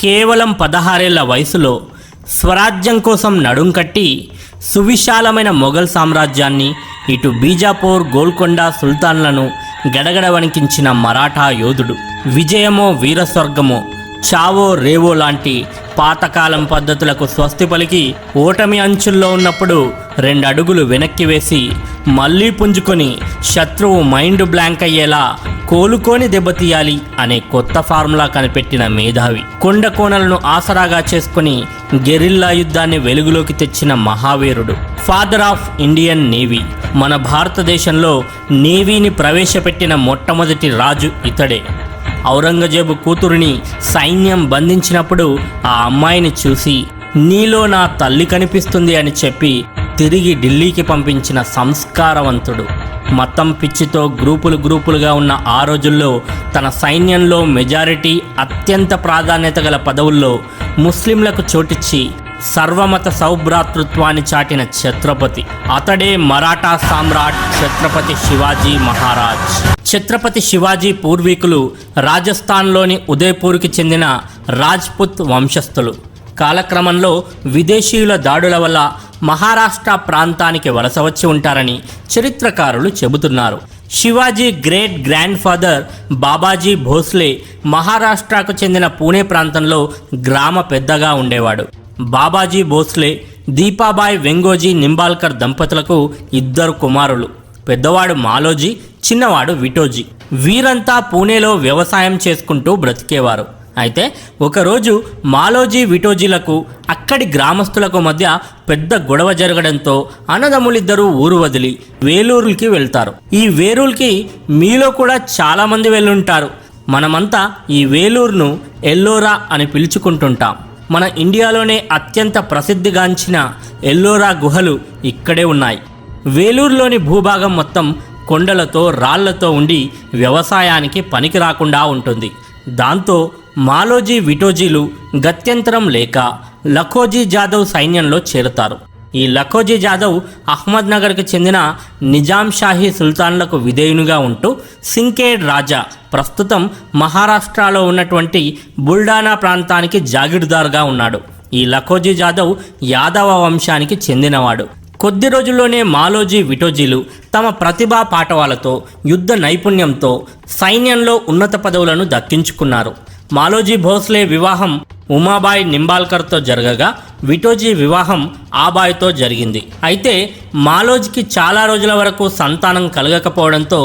కేవలం పదహారేళ్ళ వయసులో స్వరాజ్యం కోసం నడుం కట్టి సువిశాలమైన మొఘల్ సామ్రాజ్యాన్ని ఇటు బీజాపూర్ గోల్కొండ సుల్తాన్లను గడగడ వణికించిన మరాఠా యోధుడు. విజయమో వీరస్వర్గమో చావో రేవో లాంటి పాతకాలం పద్ధతులకు స్వస్తి పలికి ఓటమి అంచుల్లో ఉన్నప్పుడు రెండు అడుగులు వెనక్కి వేసి మళ్ళీ పుంజుకొని శత్రువు మైండ్ బ్లాంక్ అయ్యేలా కోలుకొని దెబ్బతీయాలి అనే కొత్త ఫార్ములా కనిపెట్టిన మేధావి. కొండ కోణలను ఆసరాగా చేసుకుని గెరిల్లా యుద్ధాన్ని వెలుగులోకి తెచ్చిన మహావీరుడు. ఫాదర్ ఆఫ్ ఇండియన్ నేవీ మన భారతదేశంలో నేవీని ప్రవేశపెట్టిన మొట్టమొదటి రాజు ఇతడే. ఔరంగజేబు కూతురిని సైన్యం బంధించినప్పుడు ఆ అమ్మాయిని చూసి నీలో నా తల్లి కనిపిస్తుంది అని చెప్పి తిరిగి ఢిల్లీకి పంపించిన సంస్కారవంతుడు. మతం పిచ్చితో గ్రూపులు గ్రూపులుగా ఉన్న ఆ రోజుల్లో తన సైన్యంలో మెజారిటీ అత్యంత ప్రాధాన్యత గల పదవుల్లో ముస్లింలకు చోటిచ్చి సర్వమత సౌభ్రాతృత్వాన్ని చాటిన ఛత్రపతి. అతడే మరాఠా సామ్రాట్ ఛత్రపతి శివాజీ మహారాజ్. ఛత్రపతి శివాజీ పూర్వీకులు రాజస్థాన్లోని ఉదయపూర్కి చెందిన రాజ్పుత్ వంశస్థులు. కాలక్రమంలో విదేశీయుల దాడుల వల్ల మహారాష్ట్ర ప్రాంతానికి వలస వచ్చి ఉంటారని చరిత్రకారులు చెబుతున్నారు. Shivaji great grand father Babaji Bhosle మహారాష్ట్రకు చెందిన పూణే ప్రాంతంలో గ్రామ పెద్దగా ఉండేవాడు. బాబాజీ భోస్లే దీపాబాయ్ వెంగోజీ నింబాల్కర్ దంపతులకు ఇద్దరు కుమారులు. పెద్దవాడు మాలోజీ చిన్నవాడు విటోజీ. వీరంతా పూణేలో వ్యవసాయం చేసుకుంటూ బ్రతికేవారు. అయితే ఒకరోజు మాలోజీ విటోజీలకు అక్కడి గ్రామస్తులకు మధ్య పెద్ద గొడవ జరగడంతో అన్నదమ్ములిద్దరూ ఊరు వదిలి వేలూరుకి వెళ్తారు. ఈ వేలూరుకి మీలో కూడా చాలామంది వెళ్ళుంటారు. మనమంతా ఈ వేలూరును ఎల్లోరా అని పిలుచుకుంటుంటాం. మన ఇండియాలోనే అత్యంత ప్రసిద్ధిగాంచిన ఎల్లోరా గుహలు ఇక్కడే ఉన్నాయి. వేలూరులోని భూభాగం మొత్తం కొండలతో రాళ్ళతో ఉండి వ్యవసాయానికి పనికి రాకుండా ఉంటుంది. దాంతో మాలోజీ విటోజీలు గత్యంతరం లేక లఖోజీ జాదవ్ సైన్యంలో చేరుతారు. ఈ లఖోజీ జాదవ్ అహ్మద్నగర్కి చెందిన నిజాం షాహీ సుల్తాన్లకు విధేయునిగా ఉంటూ సింకేడ్ రాజా ప్రస్తుతం మహారాష్ట్రలో ఉన్నటువంటి బుల్డానా ప్రాంతానికి జాగీర్దార్గా ఉన్నాడు. ఈ లఖోజీ జాదవ్ యాదవ వంశానికి చెందినవాడు. కొద్ది రోజుల్లోనే మాలోజీ విటోజీలు తమ ప్రతిభా పాఠవాలతో యుద్ధ నైపుణ్యంతో సైన్యంలో ఉన్నత పదవులను దక్కించుకున్నారు. మాలోజీ భోస్లే వివాహం ఉమాబాయ్ నింబాల్కర్తో జరగగా విటోజీ వివాహం ఆబాయ్తో జరిగింది. అయితే మాలోజ్కి చాలా రోజుల వరకు సంతానం కలగకపోవడంతో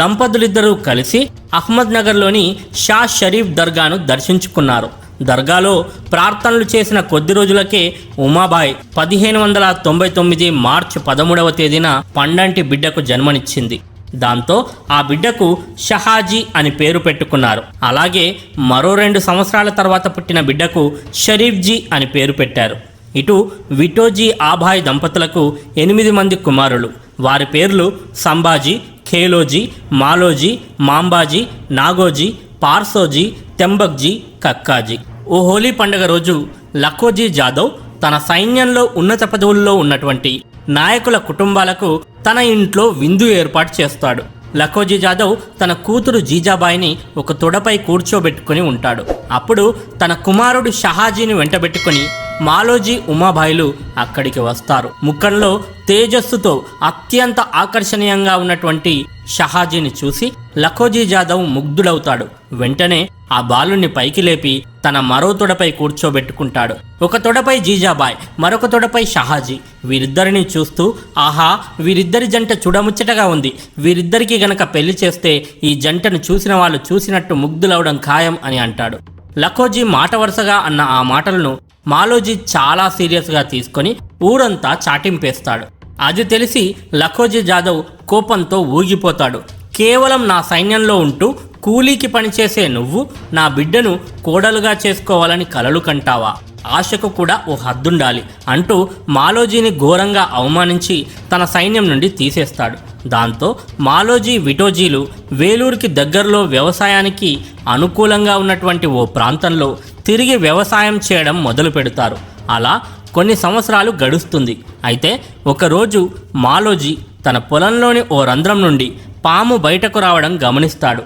దంపతులిద్దరూ కలిసి అహ్మద్ నగర్లోని షా షరీఫ్ దర్గాను దర్శించుకున్నారు. దర్గాలో ప్రార్థనలు చేసిన కొద్ది రోజులకే ఉమాబాయ్ పదిహేను వందల తొంభై తొమ్మిది మార్చి పదమూడవ తేదీన పండంటి బిడ్డకు జన్మనిచ్చింది. దాంతో ఆ బిడ్డకు షహాజీ అని పేరు పెట్టుకున్నారు. అలాగే మరో రెండు సంవత్సరాల తర్వాత పుట్టిన బిడ్డకు షరీఫ్జీ అని పేరు పెట్టారు. ఇటు విటోజీ ఆభాయ్ దంపతులకు ఎనిమిది మంది కుమారులు. వారి పేర్లు సంభాజీ ఖేలోజీ మాలోజీ మాంబాజీ నాగోజీ పార్సోజీ తెంబక్జీ కక్కాజీ. ఓ హోలీ పండుగ రోజు లఖోజీ జాదవ్ తన సైన్యంలో ఉన్నత పదవుల్లో ఉన్నటువంటి నాయకుల కుటుంబాలకు తన ఇంట్లో విందు ఏర్పాటు చేస్తాడు. లఖోజీ జాదవ్ తన కూతురు జీజాబాయిని ఒక తొడపై కూర్చోబెట్టుకుని ఉంటాడు. అప్పుడు తన కుమారుడు షహాజీని వెంటబెట్టుకుని మాలోజీ ఉమాబాయిలు అక్కడికి వస్తారు. ముఖంలో తేజస్సుతో అత్యంత ఆకర్షణీయంగా ఉన్నటువంటి షహాజీని చూసి లఖోజీ జాదవ్ ముగ్ధుడవుతాడు వెంటనే ఆ బాలుని పైకి లేపి తన మరో తొడపై కూర్చోబెట్టుకుంటాడు. ఒక తొడపై జీజాబాయ్ మరొక తొడపై షహాజీ. వీరిద్దరిని చూస్తూ ఆహా వీరిద్దరి జంట చూడముచ్చటగా ఉంది. వీరిద్దరికీ గనక పెళ్ళి చేస్తే ఈ జంటను చూసిన వాళ్ళు చూసినట్టు ముగ్ధులవడం ఖాయం అని అంటాడు. లఖోజీ మాట వరుసగా అన్న ఆ మాటలను మాలోజీ చాలా సీరియస్గా తీసుకొని ఊరంతా చాటింపేస్తాడు. అది తెలిసి లఖోజీ జాదవ్ కోపంతో ఊగిపోతాడు. కేవలం నా సైన్యంలో ఉంటూ కూలీకి పనిచేసే నువ్వు నా బిడ్డను కోడలుగా చేసుకోవాలని కలలు కంటావా? ఆశకు కూడా ఓ హద్దుండాలి అంటూ మాలోజీని ఘోరంగా అవమానించి తన సైన్యం నుండి తీసేస్తాడు. దాంతో మాలోజీ విటోజీలు వేలూరుకి దగ్గరలో వ్యవసాయానికి అనుకూలంగా ఉన్నటువంటి ఓ ప్రాంతంలో తిరిగి వ్యవసాయం చేయడం మొదలు పెడతారు. అలా కొన్ని సంవత్సరాలు గడుస్తుంది. అయితే ఒకరోజు మాలోజీ తన పొలంలోని ఓ రంధ్రం నుండి పాము బయటకు రావడం గమనిస్తాడు.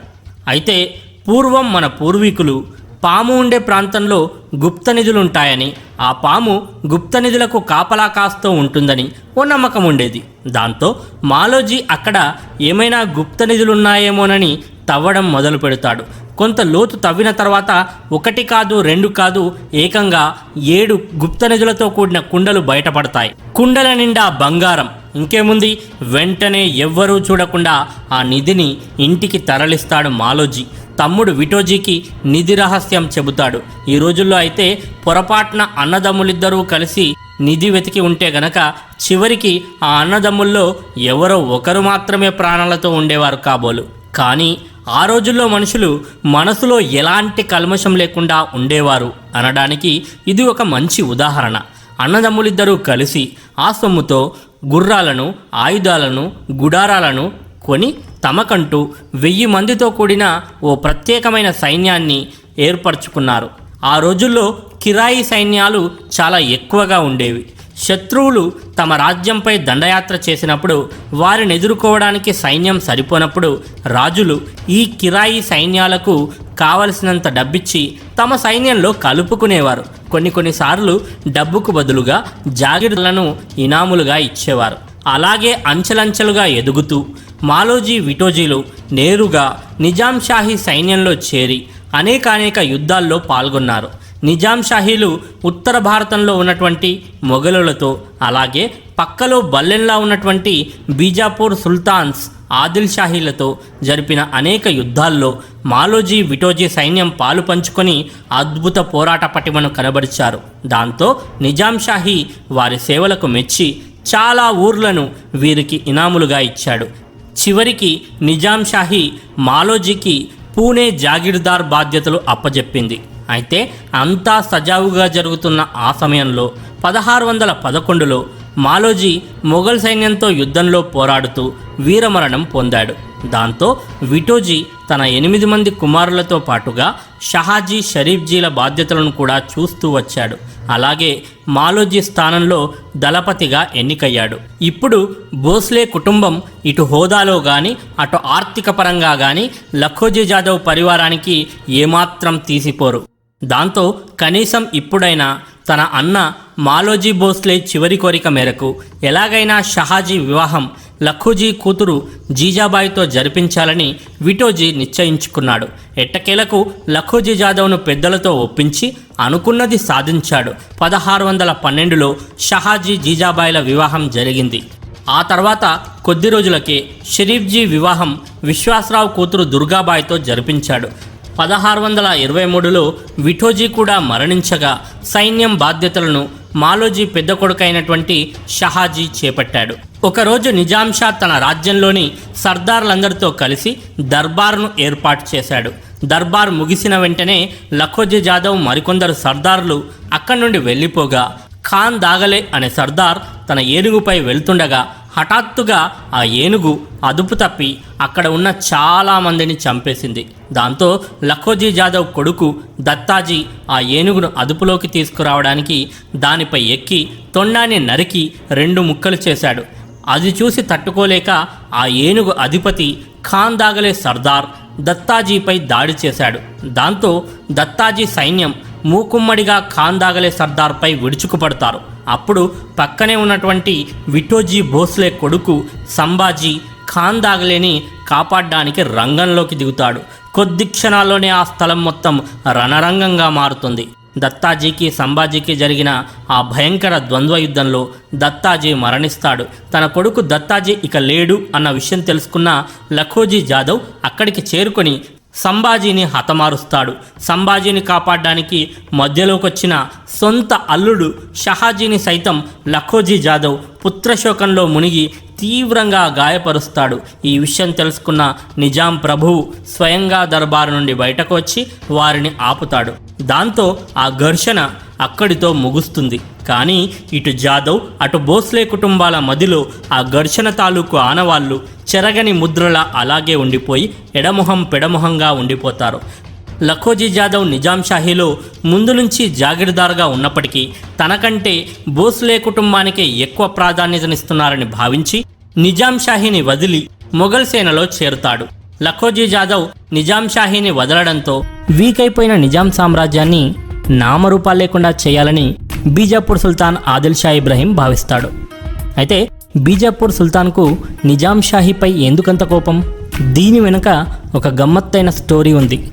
అయితే పూర్వం మన పూర్వీకులు పాము ఉండే ప్రాంతంలో గుప్త నిధులుంటాయని ఆ పాము గుప్త నిధులకు కాపలా కాస్తూ ఉంటుందని ఓ నమ్మకం ఉండేది. దాంతో మాలోజీ అక్కడ ఏమైనా గుప్త నిధులున్నాయేమోనని తవ్వడం మొదలు పెడతాడు కొంత లోతు తవ్విన తర్వాత ఒకటి కాదు రెండు కాదు ఏకంగా ఏడు గుప్త నిధులతో కూడిన కుండలు బయటపడతాయి. కుండల నిండా బంగారం. ఇంకేముంది? వెంటనే ఎవ్వరూ చూడకుండా ఆ నిధిని ఇంటికి తరలిస్తాడు మాలోజీ. తమ్ముడు విటోజీకి నిధి రహస్యం చెబుతాడు. ఈ రోజుల్లో అయితే పొరపాటున అన్నదమ్ములిద్దరూ కలిసి నిధి వెతికి ఉంటే గనక చివరికి ఆ అన్నదమ్ముల్లో ఎవరో ఒకరు మాత్రమే ప్రాణాలతో ఉండేవారు కాబోలు. కానీ ఆ రోజుల్లో మనుషులు మనసులో ఎలాంటి కల్మషం లేకుండా ఉండేవారు అనడానికి ఇది ఒక మంచి ఉదాహరణ. అన్నదమ్ములిద్దరూ కలిసి ఆ సొమ్ముతో గుర్రాలను ఆయుధాలను గుడారాలను కొని తమకంటూ వెయ్యి మందితో కూడిన ఓ ప్రత్యేకమైన సైన్యాన్ని ఏర్పరచుకున్నారు. ఆ రోజుల్లో కిరాయి సైన్యాలు చాలా ఎక్కువగా ఉండేవి. శత్రువులు తమ రాజ్యంపై దండయాత్ర చేసినప్పుడు వారిని ఎదుర్కోవడానికి సైన్యం సరిపోనప్పుడు రాజులు ఈ కిరాయి సైన్యాలకు కావలసినంత డబ్బిచ్చి తమ సైన్యంలో కలుపుకునేవారు. కొన్ని కొన్నిసార్లు డబ్బుకు బదులుగా జాగిర్లను ఇనాములుగా ఇచ్చేవారు. అలాగే అంచెలంచెలుగా ఎదుగుతూ మాలోజీ విటోజీలు నేరుగా నిజాం షాహీ సైన్యంలో చేరి అనేకానేక యుద్ధాల్లో పాల్గొన్నారు. నిజాం షాహీలు ఉత్తర భారతంలో ఉన్నటువంటి మొఘలులతో అలాగే పక్కలో బల్లెన్లా ఉన్నటువంటి బీజాపూర్ సుల్తాన్స్ ఆదిల్ షాహీలతో జరిపిన అనేక యుద్ధాల్లో మాలోజీ విటోజీ సైన్యం పాలు పంచుకొని అద్భుత పోరాట పటిమను కనబరిచారు. దాంతో నిజాం షాహీ వారి సేవలకు మెచ్చి చాలా ఊర్లను వీరికి ఇనాములుగా ఇచ్చాడు. చివరికి నిజాం షాహీ మాలోజీకి పూణే జాగీర్దార్ బాధ్యతలు అప్పజెప్పింది. అయితే అంతా సజావుగా జరుగుతున్న ఆ సమయంలో పదహారు వందల పదకొండులో మాలోజీ మొఘల్ సైన్యంతో యుద్ధంలో పోరాడుతూ వీరమరణం పొందాడు. దాంతో విటోజీ తన ఎనిమిది మంది కుమారులతో పాటుగా షహాజీ షరీఫ్జీల బాధ్యతలను కూడా చూస్తూ వచ్చాడు. అలాగే మాలోజీ స్థానంలో దళపతిగా ఎన్నికయ్యాడు. ఇప్పుడు భోస్లే కుటుంబం ఇటు హోదాలో కానీ అటు ఆర్థిక పరంగా కానీ లఖోజీ జాదవ్ పరివారానికి ఏమాత్రం తీసిపోరు. దాంతో కనీసం ఇప్పుడైనా తన అన్న మాలోజీ భోస్లే చివరి కోరిక మేరకు ఎలాగైనా షహాజీ వివాహం లఖూజీ కూతురు జీజాబాయితో జరిపించాలని విటోజీ నిశ్చయించుకున్నాడు. ఎట్టకేలకు లఖూజీ జాదవ్ను పెద్దలతో ఒప్పించి అనుకున్నది సాధించాడు. పదహారు వందల పన్నెండులో షహాజీ జీజాబాయిల వివాహం జరిగింది. ఆ తర్వాత కొద్ది రోజులకే షరీఫ్జీ వివాహం విశ్వాసరావు కూతురు దుర్గాబాయితో జరిపించాడు. పదహారు వందల ఇరవై మూడులో విఠోజీ కూడా మరణించగా సైన్యం బాధ్యతలను మాలోజీ పెద్ద కొడుకైనటువంటి షహాజీ చేపట్టాడు. ఒకరోజు నిజాం షా తన రాజ్యంలోని సర్దార్లందరితో కలిసి దర్బార్ను ఏర్పాటు చేశాడు. దర్బార్ ముగిసిన వెంటనే లఖోజీ జాదవ్ మరికొందరు సర్దార్లు అక్కడి నుండి వెళ్ళిపోగా ఖాన్ దాగలే అనే సర్దార్ తన ఏనుగుపై వెళ్తుండగా హఠాత్తుగా ఆ ఏనుగు అదుపు తప్పి అక్కడ ఉన్న చాలా మందిని చంపేసింది. దాంతో లఖోజీ జాదవ్ కొడుకు దత్తాజీ ఆ ఏనుగును అదుపులోకి తీసుకురావడానికి దానిపై ఎక్కి తొండాన్ని నరికి రెండు ముక్కలు చేశాడు. అది చూసి తట్టుకోలేక ఆ ఏనుగు అధిపతి ఖాందాగలే సర్దార్ దత్తాజీపై దాడి చేశాడు. దాంతో దత్తాజీ సైన్యం మూకుమ్మడిగా ఖాన్ దాగలే సర్దార్పై విడుచుకుపడతారు. అప్పుడు పక్కనే ఉన్నటువంటి విటోజీ భోస్లే కొడుకు సంభాజీ ఖాన్ దాగలేని కాపాడడానికి రంగంలోకి దిగుతాడు. కొద్ది క్షణాల్లోనే ఆ స్థలం మొత్తం రణరంగంగా మారుతుంది. దత్తాజీకి సంభాజీకి జరిగిన ఆ భయంకర ద్వంద్వ యుద్ధంలో దత్తాజీ మరణిస్తాడు. తన కొడుకు దత్తాజీ ఇక లేడు అన్న విషయం తెలుసుకున్న లఖోజీ జాదవ్ అక్కడికి చేరుకొని సంభాజీని హతమారుస్తాడు. సంభాజీని కాపాడడానికి మధ్యలోకి వచ్చిన సొంత అల్లుడు షహాజీని సైతం లఖోజీ జాదవ్ పుత్రశోకంలో మునిగి తీవ్రంగా గాయపరుస్తాడు. ఈ విషయం తెలుసుకున్న నిజాం ప్రభువు స్వయంగా దర్బారు నుండి బయటకు వచ్చి వారిని ఆపుతాడు. దాంతో ఆ ఘర్షణ అక్కడితో ముగుస్తుంది. కానీ ఇటు జాదవ్ అటు భోస్లే కుటుంబాల మదిలో ఆ ఘర్షణ తాలూకు ఆనవాళ్ళు చెరగని ముద్రల అలాగే ఉండిపోయి ఎడమొహం పెడమొహంగా ఉండిపోతారు. లఖోజీ జాదవ్ నిజాంషాహీలో ముందు నుంచి జాగీర్దార్గా ఉన్నప్పటికీ తనకంటే భోస్లే కుటుంబానికే ఎక్కువ ప్రాధాన్యతనిస్తున్నారని భావించి నిజాంషాహీని వదిలి మొఘల్ సేనలో చేరుతాడు. లఖోజీ జాదవ్ నిజాంషాహీని వదలడంతో వీక్ అయిపోయిన నిజాం సామ్రాజ్యాన్ని నామరూపాలు లేకుండా చేయాలని బీజాపూర్ సుల్తాన్ ఆదిల్ షా ఇబ్రహీం భావిస్తాడు. అయితే బీజాపూర్ సుల్తాన్కు నిజాం షాహీపై ఎందుకంత కోపం? దీని వెనుక ఒక గమ్మత్తైన స్టోరీ ఉంది.